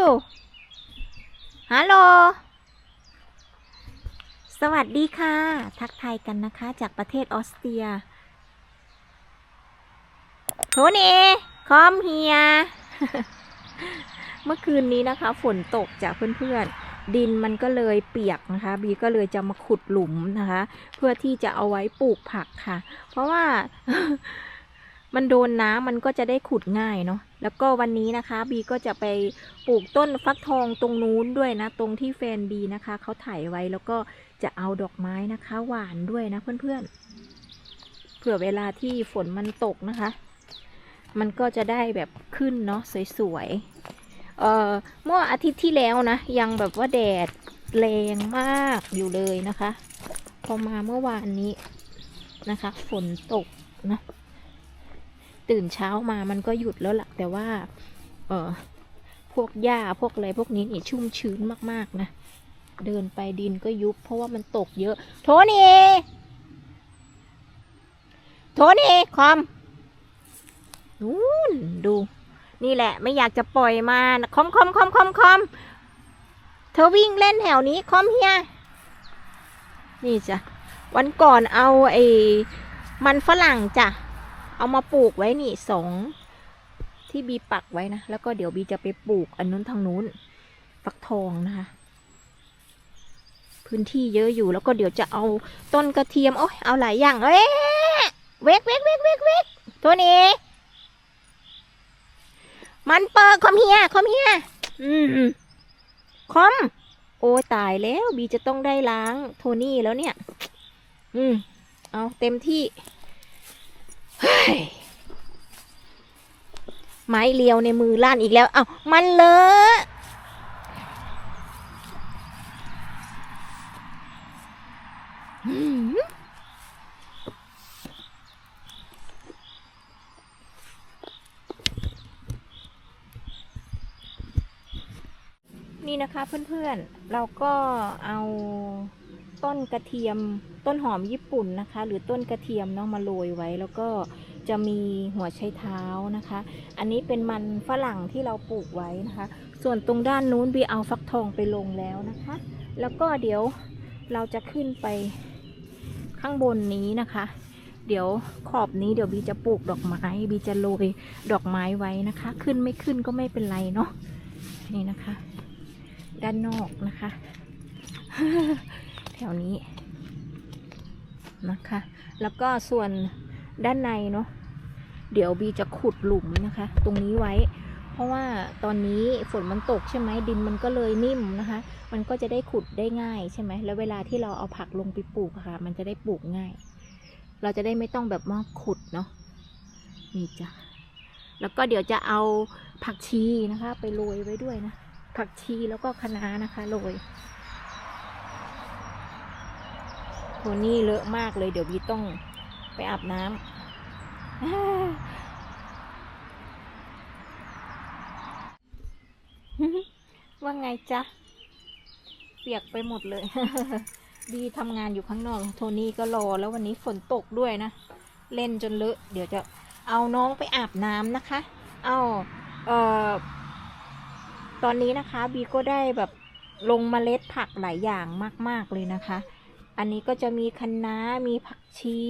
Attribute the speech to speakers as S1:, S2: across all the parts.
S1: du? ฮัลโหล สวัสดีค่ะ ทักทายกันนะคะ จากประเทศออสเตรียโทนี่คอมเฮีย เมื่อคืนนี้นะคะ ฝนตกจากเพื่อนๆ ดินมันก็เลยเปียกนะคะ บีก็เลยจะมาขุดหลุมนะคะ เพื่อที่จะเอาไว้ปลูกผักค่ะ เพราะว่า มันโดนน้ำมันก็จะได้ขุดง่ายเนาะแล้วก็วันนี้นะคะ บีก็จะไปปลูกต้นฟักทองตรงนู้นด้วยนะ ตรงที่แฟนบีนะคะเขาถ่ายไว้แล้วก็จะเอาดอกไม้นะคะ หวานด้วยนะเพื่อนๆเผื่อเวลาที่ฝนมันตกนะคะ มันก็จะได้แบบขึ้นเนาะสวยๆเอ่อเมื่ออาทิตย์ที่แล้วนะ ยังแบบว่าแดดแรงมากอยู่เลยนะคะ พอมาเมื่อวานนี้นะคะ ฝนตกนะ ตื่นเช้ามามันก็หยุดแล้วล่ะ แต่ว่า เออพวกหญ้าพวกอะไรพวกนี้นี่ชุ่มชื้นมากๆนะ เดินไปดินก็ยุบเพราะว่ามันตกเยอะ โทนี่โทนี่คอมนู่นดู นี่แหละ ไม่อยากจะปล่อยมาคอมคอมคอมคอมคอมเธอวิ่งเล่นแถวนี้คอมเฮียนี่จ้ะวันก่อนเอาไอ้มันฝรั่งจ้ะ เอามาปลูกไว้นี่สองที่บีปักไว้นะ แล้วก็เดี๋ยวบีจะไปปลูกอันนู้นทางนู้นฟักทองนะคะ พื้นที่เยอะอยู่แล้วก็เดี๋ยวจะเอาต้นกระเทียมโอ้ยเอาหลายอย่างเอ้ยเวกเวกเวกเวกเวกตัวนี้มันเปิดคอมเฮียคอมเฮียอืมคอม โอ้ตายแล้วบีจะต้องได้ล้างโทนี่แล้วเนี่ย อืม เอาเต็มที่ ไม้เลียวในมือลั่นอีกแล้ว เอามันเลอะนี่นะคะเพื่อนๆ เราก็เอา ต้นกระเทียมต้นหอมญี่ปุ่นนะคะ หรือต้นกระเทียมเนาะมาโรยไว้ แล้วก็จะมีหัวไชเท้านะคะ อันนี้เป็นมันฝรั่งที่เราปลูกไว้นะคะ ส่วนตรงด้านนู้นบีเอาฟักทองไปลงแล้วนะคะ แล้วก็เดี๋ยวเราจะขึ้นไปข้างบนนี้นะคะ เดี๋ยวขอบนี้เดี๋ยวบีจะปลูกดอกไม้บีจะโรยดอกไม้ไว้นะคะ ขึ้นไม่ขึ้นก็ไม่เป็นไรเนาะนี่นะคะ ด้านนอกนะคะ ถวนี้นะคะ แล้วก็ส่วนด้านในเนาะเดี๋ยวบีจะขุดหลุมนะคะ ตรงนี้ไว้ เพราะว่าตอนนี้ฝนมันตกใช่ไหมดินมันก็เลยนิ่มนะคะ มันก็จะได้ขุดได้ง่ายใช่ไหมแล้วเวลาที่เราเอาผักลงไปปลูกค่ะ มันจะได้ปลูกง่าย เราจะได้ไม่ต้องแบบมาขุดเนาะนี่จ้ะแล้วก็เดี๋ยวจะเอาผักชีนะคะ ไปโรยไว้ด้วยนะผักชีแล้วก็คะน้านะคะโรย โทนี่เลอะมากเลย เดี๋ยวบีต้องไปอาบน้ำว่าไงจ๊ะ เปียกไปหมดเลยบีทำงานอยู่ข้างนอก โทนี่ก็รอแล้ววันนี้ฝนตกด้วยนะ เล่นจนเลอะ เดี๋ยวจะเอาน้องไปอาบน้ำนะคะ เอาเอ่อตอนนี้นะคะ บีก็ได้แบบลงเมล็ดผักหลายอย่างมาก ๆ เลยนะคะ อันนี้ก็จะมีคะน้ามีผักชี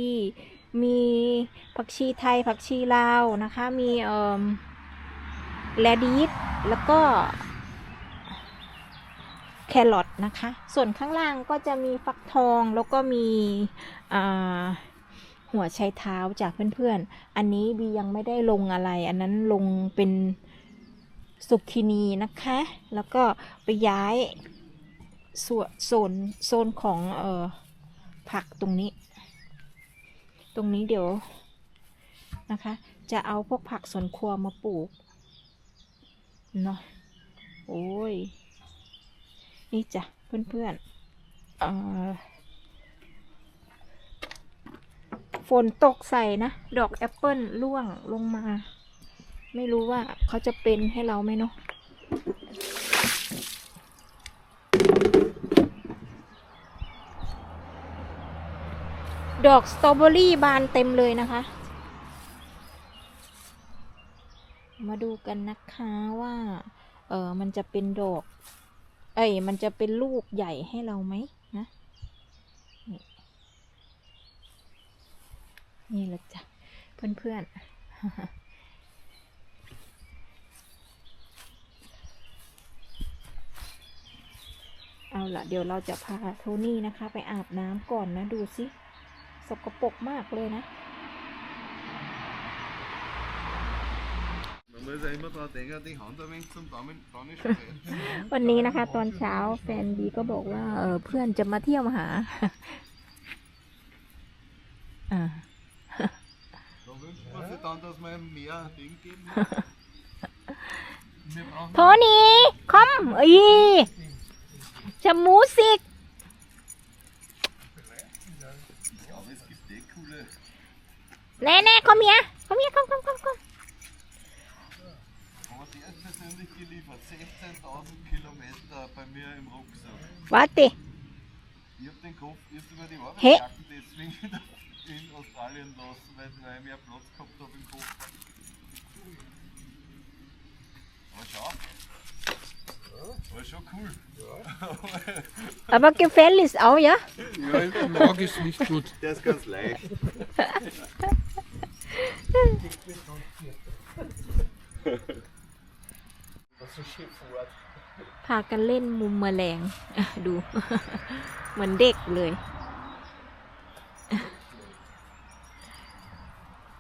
S1: มีผักชีไทยผักชีลาวนะคะ มีเอ่อแลดิสแล้วก็แครอทนะคะ ส่วนข้างล่างก็จะมีฟักทองแล้วก็มีหัวไชเท้าจากเพื่อนๆ อันนี้บียังไม่ได้ลงอะไร อันนั้นลงเป็นสุกินีนะคะ แล้วก็ไปย้าย ส่วนโซนโซนของเอ่อผักตรงนี้ ตรงนี้เดี๋ยวนะคะ จะเอาพวกผักสวนครัวมาปลูกเนาะโอ้ย นี่จ้ะเพื่อนๆเอ่อฝนตกใส่นะ ดอกแอปเปิลร่วงลงมา ไม่รู้ว่าเขาจะเป็นให้เราไหมเนาะ ดอกสตรอเบอรี่บานเต็มเลยนะคะ มาดูกันนะคะว่า เออมันจะเป็นดอก เอ้ย มันจะเป็นลูกใหญ่ให้เราไหมนะ นี่ละจ้ะ เพื่อนๆเอาละเดี๋ยวเราจะพาโทนี่นะคะ ไปอาบน้ำก่อนนะ ดูสิ สกปรกมากเลยนะวันนี้นะคะ ตอนเช้าแฟนบีก็บอกว่าเพื่อนจะมาเที่ยวมาหาาโทนี่คอมอีจะมูสิก
S2: Ja, aber es gibt eh coole.
S1: แน่แน่คอมเมียคอมเมียคอมคอมคอมคอม
S2: Aber der ist persönlich geliefert. 16.000 Kilometer bei mir im Rucksack.
S1: วัติ
S2: Ich hab den Kopf erst über die
S1: Hey.
S2: Arbeitsjacken deswegen wieder in Australien lassen, weil, weil ich mehr Platz gehabt habe im Koffer. Aber schau. War schon cool.
S1: อาบกิเฟลลิสเอายะ
S3: Ja, ich mag es nicht gut.
S2: Der ist ganz leicht.
S3: Das ist Schiffwort.
S1: พากันเล่นมุมแมลงอะดู เหมือนเด็กเลย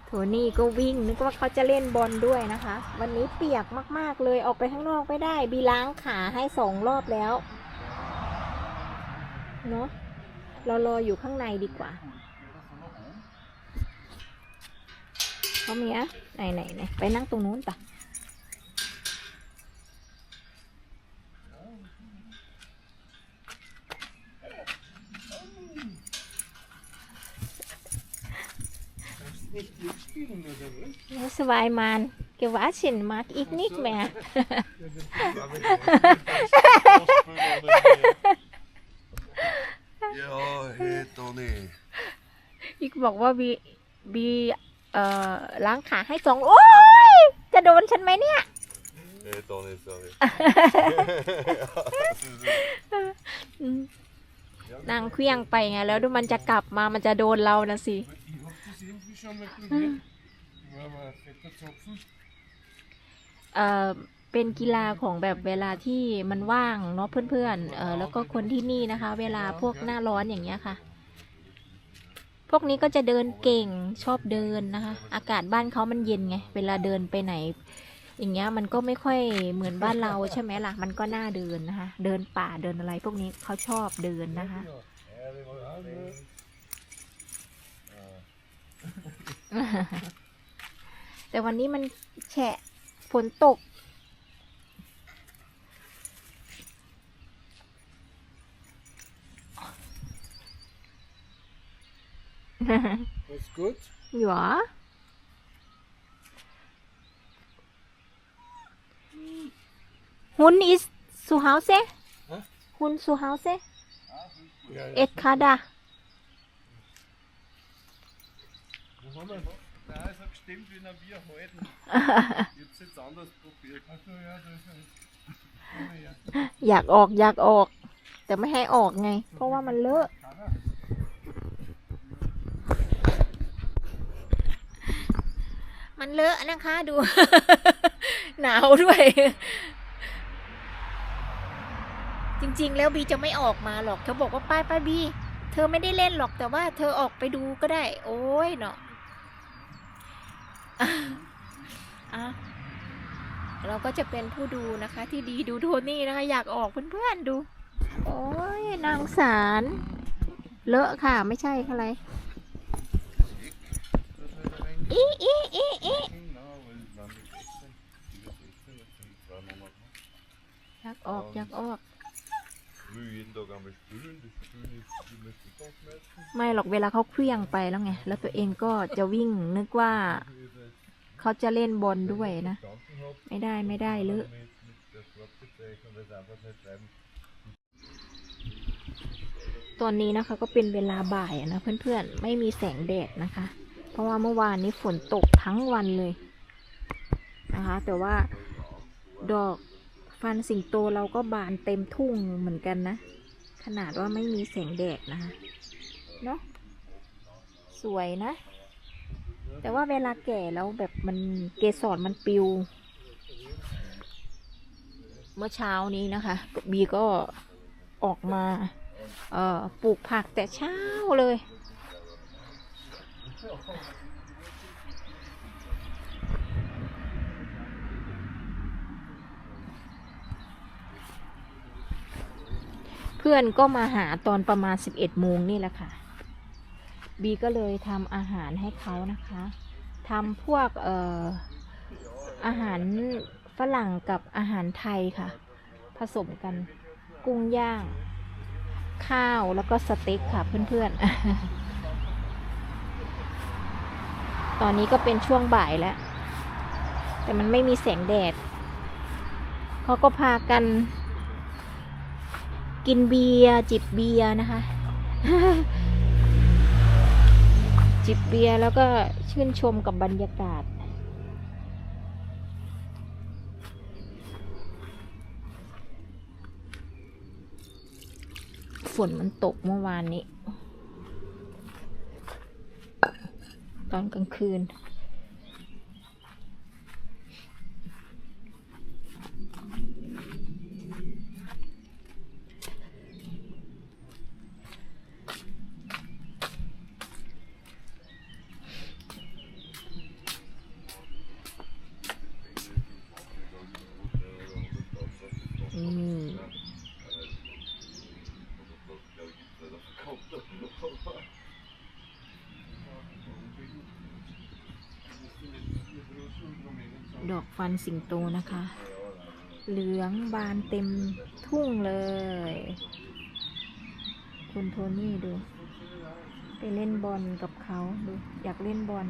S1: โทนี่ก็วิ่ง นึกว่าเขาจะเล่นบอลด้วยนะคะ วันนี้เปียกมากๆเลยออกไปข้างนอกไม่ได้ บีล้างขาให้สองรอบแล้ว เนาะ เรารออยู่ข้างในดีกว่าเขาเมียไหนไหนไหนไปนั่งตรงนู้นปะ
S3: สบาย
S1: มัน gewaschen mag ich nicht mehr.
S2: Ja, hey Toni.
S1: อีกบอกว่าบีบีเอ่อล้างขาให้สองโอ้ยจะโดนฉันไหมเนี่ย
S2: Hey Toni, sorry.
S1: อืมนางเคลี้ยงไปไงแล้วดูมันจะกลับมามันจะโดนเรานะสิ
S3: Ich hab das irgendwie schon mal probiert. War aber ein fetter Zapfen.
S1: เอ่อ เป็นกีฬาของแบบเวลาที่มันว่างเนาะเพื่อนๆเออแล้วก็คนที่นี่นะคะ เวลาพวกหน้าร้อนอย่างเงี้ยค่ะ พวกนี้ก็จะเดินเก่งชอบเดินนะคะ อากาศบ้านเขามันเย็นไง เวลาเดินไปไหน อย่างเงี้ยมันก็ไม่ค่อยเหมือนบ้านเราใช่ไหมล่ะ มันก็น่าเดินนะคะ เดินป่าเดินอะไร พวกนี้เขาชอบเดินนะคะแต่วันนี้มันแฉะฝนตก
S3: Ist gut.
S1: Ja. Hund ist zu Hause?
S3: Hä?
S1: Hund zu Hause?
S3: Ja, ja.
S1: Ekada.
S3: Wo haben wir?
S2: Nein, es hat gestimmt, wie ein Bier halten. Ich hab's jetzt anders probiert.
S3: Achso, ja, da ist er. Oh, ja.
S1: อยากออกอยากออก แต่ไม่ให้ออกไง เพราะว่ามันเลอะ มันเลอะนะคะดู หนาวด้วย จริง ๆ แล้วบีจะไม่ออกมาหรอกเธอบอกว่าไปไปบี เธอไม่ได้เล่นหรอกแต่ว่าเธอออกไปดูก็ได้ โอ้ยเนาะอะเราก็จะเป็นผู้ดูนะคะ ที่ดีดูโทนี่นะคะ อยากออกเพื่อนๆดู โอ้ยนางสาร เลอะค่ะ ไม่ใช่อะไร อยากออกอยากออก ไม่หรอกเวลาเขาเคลี้ยงไปแล้วไง แล้วตัวเองก็จะวิ่งนึกว่าเขาจะเล่นบอลด้วยนะ ไม่ได้ไม่ได้หรือตอนนี้นะคะก็เป็นเวลาบ่ายนะเพื่อนๆ ไม่มีแสงแดดนะคะ เพราะว่าเมื่อวานนี้ฝนตกทั้งวันเลยนะคะ แต่ว่าดอกฟันสิงโตเราก็บานเต็มทุ่งเหมือนกันนะ ขนาดว่าไม่มีแสงแดดนะคะเนาะสวยนะ แต่ว่าเวลาแก่แล้วแบบมันเกสรมันปิว เมื่อเช้านี้นะคะบีก็ออกมา เอ่อปลูกผักแต่เช้าเลย เพื่อนก็มาหาตอนประมาณ 11โมงนี่แหละค่ะ บีก็เลยทำอาหารให้เขานะคะทำพวกเอ่ออาหารฝรั่งกับอาหารไทยค่ะ ผสมกันกุ้งย่าง ข้าวแล้วก็สเต็กค่ะเพื่อนๆ ตอนนี้ก็เป็นช่วงบ่ายแล้ว แต่มันไม่มีแสงแดด เขาก็พากัน กินเบียร์จิบเบียร์นะคะ จิบเบียร์แล้วก็ชื่นชมกับบรรยากาศฝนมันตกเมื่อวานนี้ ตอนกลางคืน อืม ดอก ฟันสิงโตนะคะ เหลืองบานเต็มทุ่งเลย คุณโทนี่ดู ไปเล่นบอลกับเขาดู อยากเล่นบอล